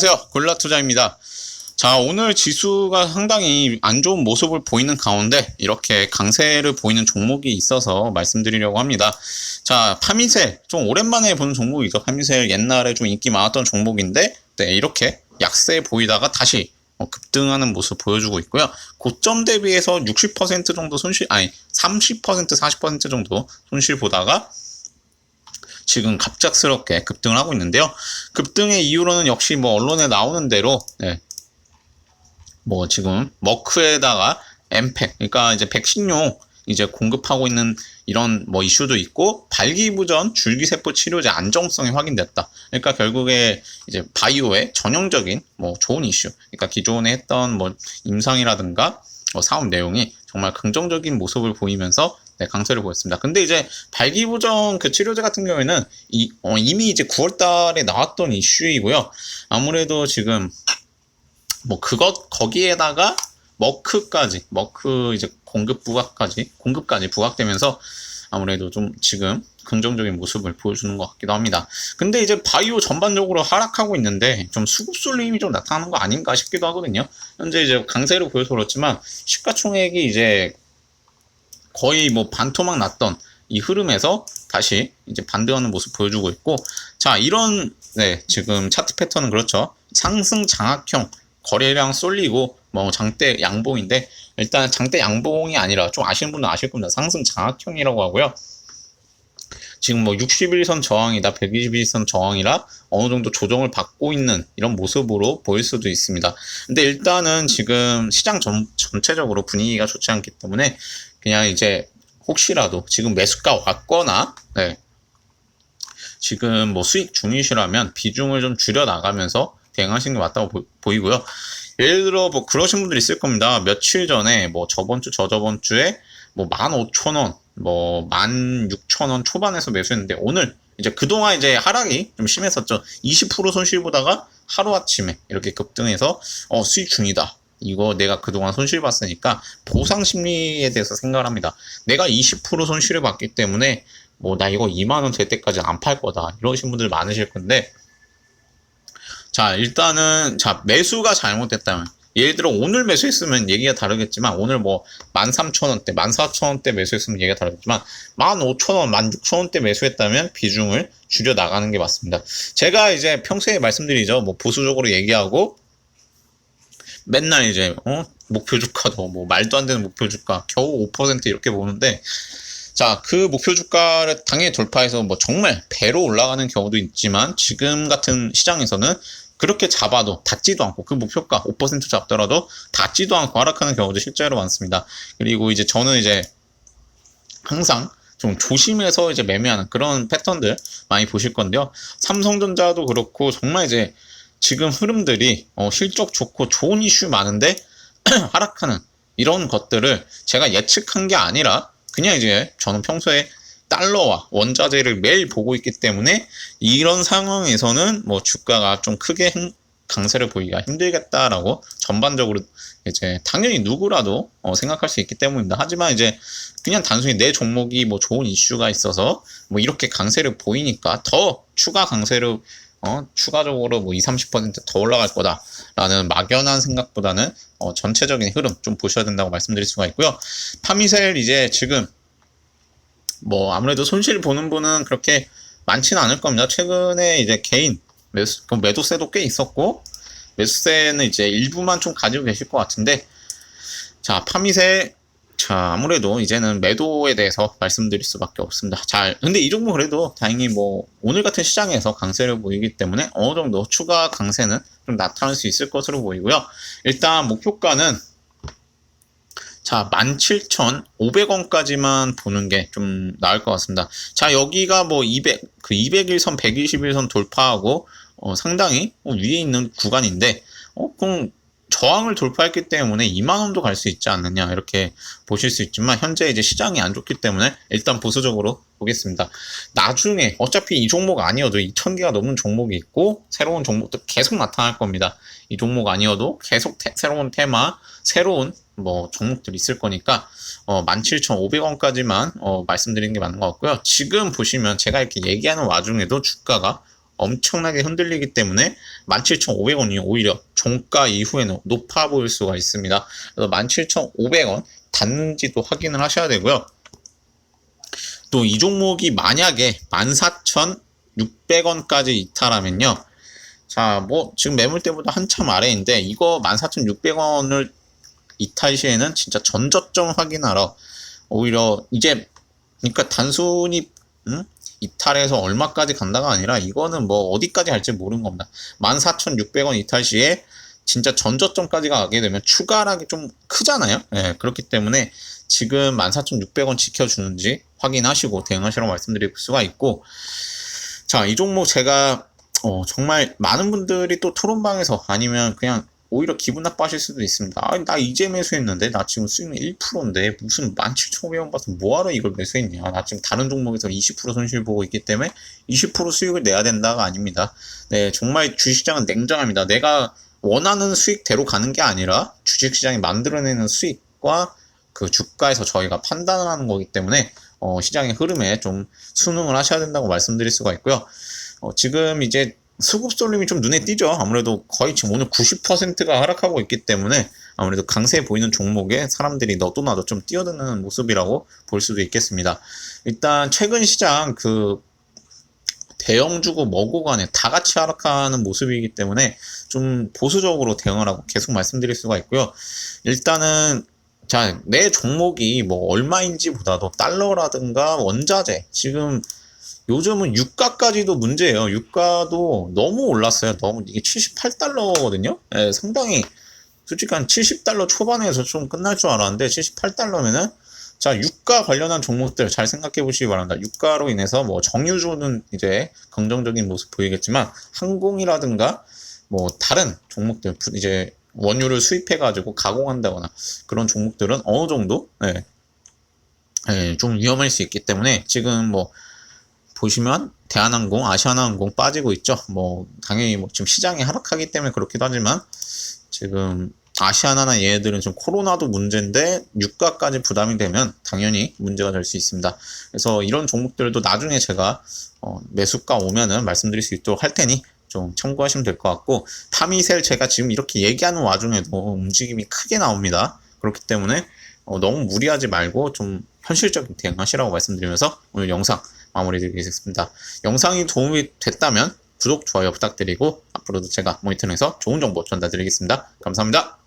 안녕하세요. 골라투자입니다. 자, 오늘 지수가 상당히 안 좋은 모습을 보이는 가운데 이렇게 강세를 보이는 종목이 있어서 말씀드리려고 합니다. 자, 파미셀. 좀 오랜만에 보는 종목이죠. 파미셀 옛날에 좀 인기 많았던 종목인데, 네, 이렇게 약세 보이다가 다시 어, 급등하는 모습 보여주고 있고요. 고점 대비해서 60% 정도 손실, 아니, 30% 40% 정도 손실 보다가 지금 갑작스럽게 급등을 하고 있는데요. 급등의 이유로는 역시 뭐 언론에 나오는 대로 네. 뭐 지금 머크에다가 엠팩 그러니까 이제 백신용 이제 공급하고 있는 이런 뭐 이슈도 있고 발기부전 줄기세포 치료제 안정성이 확인됐다. 그러니까 결국에 이제 바이오의 전형적인 뭐 좋은 이슈. 그러니까 기존에 했던 뭐 임상이라든가 뭐 사업 내용이 정말 긍정적인 모습을 보이면서 네, 강세를 보였습니다. 근데 이제 발기부전 그 치료제 같은 경우에는 이, 어, 이미 이제 9월 달에 나왔던 이슈이고요. 아무래도 지금 뭐 그것 거기에다가 머크까지 머크 이제 공급 부각까지 공급까지 부각되면서 아무래도 좀 지금 긍정적인 모습을 보여주는 것 같기도 합니다. 근데 이제 바이오 전반적으로 하락하고 있는데 좀 수급 쏠림이 좀 나타나는 거 아닌가 싶기도 하거든요. 현재 이제 강세로 보여서 그렇지만 시가총액이 이제 거의 뭐 반토막 났던 이 흐름에서 다시 이제 반대하는 모습 보여주고 있고 자 이런 네 지금 차트 패턴은 그렇죠. 상승 장악형 거래량 쏠리고 뭐 장대 양봉인데 일단 장대 양봉이 아니라 좀 아시는 분은 아실 겁니다. 상승 장악형이라고 하고요 지금 뭐 61선 저항이다 121선 저항이라 어느 정도 조정을 받고 있는 이런 모습으로 보일 수도 있습니다 근데 일단은 지금 시장 전, 전체적으로 분위기가 좋지 않기 때문에 그냥 이제 혹시라도 지금 매수가 왔거나 네. 지금 뭐 수익 중이시라면 비중을 좀 줄여 나가면서 대응하시는 게 맞다고 보, 이고요 예를 들어 뭐 그러신 분들이 있을 겁니다. 며칠 전에 뭐 저번 주 저저번 주에 뭐 15,000원, 뭐 16,000원 초반에서 매수했는데 오늘 이제 그동안 이제 하락이 좀 심했었죠. 20% 손실 보다가 하루아침에 이렇게 급등해서 어 수익 중이다. 이거 내가 그동안 손실 봤으니까 보상 심리에 대해서 생각을 합니다. 내가 20% 손실을 봤기 때문에 뭐 나 이거 2만 원 될 때까지 안 팔 거다. 이러신 분들 많으실 건데 자 일단은 자 매수가 잘못됐다면 예를 들어 오늘 매수했으면 얘기가 다르겠지만 오늘 뭐 13,000원대, 14,000원대 매수했으면 얘기가 다르겠지만 15,000원, 16,000원대 매수했다면 비중을 줄여 나가는 게 맞습니다. 제가 이제 평소에 말씀드리죠. 뭐 보수적으로 얘기하고 맨날 이제 어? 목표 주가도 뭐 말도 안 되는 목표 주가 겨우 5% 이렇게 보는데 자, 그 목표 주가를 당연히 돌파해서 뭐 정말 배로 올라가는 경우도 있지만 지금 같은 시장에서는 그렇게 잡아도 닿지도 않고 그 목표가 5% 잡더라도 닿지도 않고 하락하는 경우도 실제로 많습니다. 그리고 이제 저는 이제 항상 좀 조심해서 이제 매매하는 그런 패턴들 많이 보실 건데요. 삼성전자도 그렇고 정말 이제 지금 흐름들이 어 실적 좋고 좋은 이슈 많은데 하락하는 이런 것들을 제가 예측한 게 아니라 그냥 이제 저는 평소에 달러와 원자재를 매일 보고 있기 때문에 이런 상황에서는 뭐 주가가 좀 크게 강세를 보이기가 힘들겠다라고 전반적으로 이제 당연히 누구라도 어 생각할 수 있기 때문입니다. 하지만 이제 그냥 단순히 내 종목이 뭐 좋은 이슈가 있어서 뭐 이렇게 강세를 보이니까 더 추가 강세를 어, 추가적으로 뭐 20, 30%더 올라갈 거다라는 막연한 생각보다는 어, 전체적인 흐름 좀 보셔야 된다고 말씀드릴 수가 있고요. 파미셀 이제 지금 뭐 아무래도 손실 보는 분은 그렇게 많지는 않을 겁니다. 최근에 이제 개인 매수, 그 매도세도 꽤 있었고 매수세는 이제 일부만 좀 가지고 계실 것 같은데 자 파미셀 자, 아무래도 이제는 매도에 대해서 말씀드릴 수밖에 없습니다. 잘, 근데 이 종목 그래도 다행히 뭐, 오늘 같은 시장에서 강세를 보이기 때문에 어느 정도 추가 강세는 좀 나타날 수 있을 것으로 보이고요. 일단 목표가는 자, 17,500원까지만 보는 게 좀 나을 것 같습니다. 자, 여기가 뭐 200, 그 201선, 121선 돌파하고, 어, 상당히 위에 있는 구간인데, 어, 그럼 저항을 돌파했기 때문에 2만 원도 갈 수 있지 않느냐 이렇게 보실 수 있지만 현재 이제 시장이 안 좋기 때문에 일단 보수적으로 보겠습니다. 나중에 어차피 이 종목 아니어도 2,000개가 넘는 종목이 있고 새로운 종목도 계속 나타날 겁니다. 이 종목 아니어도 계속 태, 새로운 테마, 새로운 뭐 종목들이 있을 거니까 어, 17,500원까지만 어, 말씀드리는 게 맞는 것 같고요. 지금 보시면 제가 이렇게 얘기하는 와중에도 주가가 엄청나게 흔들리기 때문에 17,500원이 오히려 종가 이후에는 높아 보일 수가 있습니다. 그래서 17,500원 닿는지도 확인을 하셔야 되고요. 또 이 종목이 만약에 14,600원까지 이탈하면요. 자, 뭐 지금 매물대보다 한참 아래인데 이거 14,600원을 이탈 시에는 진짜 전저점 확인하러 오히려 이제 그러니까 단순히 음? 이탈해서 얼마까지 간다가 아니라 이거는 뭐 어디까지 갈지 모르는 겁니다. 14,600원 이탈 시에 진짜 전저점까지 가게 되면 추가락이 좀 크잖아요. 예, 그렇기 때문에 지금 14,600원 지켜주는지 확인하시고 대응하시라고 말씀드릴 수가 있고 자, 이 종목 제가 어, 정말 많은 분들이 또 토론방에서 아니면 그냥 오히려 기분 나빠하실 수도 있습니다. 아, 나 이제 매수했는데 나 지금 수익률 1%인데 무슨 17,500원 받아서 뭐하러 이걸 매수했냐. 나 지금 다른 종목에서 20% 손실 보고 있기 때문에 20% 수익을 내야 된다가 아닙니다. 네, 정말 주식시장은 냉정합니다. 내가 원하는 수익대로 가는 게 아니라 주식시장이 만들어내는 수익과 그 주가에서 저희가 판단을 하는 거기 때문에 어, 시장의 흐름에 좀 순응을 하셔야 된다고 말씀드릴 수가 있고요. 어, 지금 이제 수급 쏠림이 좀 눈에 띄죠. 아무래도 거의 지금 오늘 90%가 하락하고 있기 때문에 아무래도 강세 보이는 종목에 사람들이 너도 나도 좀 뛰어드는 모습이라고 볼 수도 있겠습니다. 일단 최근 시장 그 대형주고 뭐고 간에 다 같이 하락하는 모습이기 때문에 좀 보수적으로 대응하라고 계속 말씀드릴 수가 있고요. 일단은 자, 내 종목이 뭐 얼마인지 보다도 달러라든가 원자재 지금 요즘은 유가까지도 문제예요. 유가도 너무 올랐어요. 너무 이게 78달러거든요. 예, 상당히 솔직히 한 70달러 초반에서 좀 끝날 줄 알았는데 78달러면은 자 유가 관련한 종목들 잘 생각해 보시기 바랍니다. 유가로 인해서 뭐 정유주는 이제 긍정적인 모습 보이겠지만 항공이라든가 뭐 다른 종목들 이제 원유를 수입해 가지고 가공한다거나 그런 종목들은 어느 정도 예, 예, 좀 위험할 수 있기 때문에 지금 뭐 보시면 대한항공, 아시아나항공 빠지고 있죠. 뭐 당연히 뭐 지금 시장이 하락하기 때문에 그렇기도 하지만 지금 아시아나나 얘네들은 좀 코로나도 문제인데 유가까지 부담이 되면 당연히 문제가 될 수 있습니다. 그래서 이런 종목들도 나중에 제가 어, 매수가 오면은 말씀드릴 수 있도록 할 테니 좀 참고하시면 될 것 같고 파미셀 제가 지금 이렇게 얘기하는 와중에도 움직임이 크게 나옵니다. 그렇기 때문에 어, 너무 무리하지 말고 좀 현실적인 대응하시라고 말씀드리면서 오늘 영상 마무리드리겠습니다. 영상이 도움이 됐다면 구독, 좋아요 부탁드리고 앞으로도 제가 모니터링해서 좋은 정보 전달드리겠습니다. 감사합니다.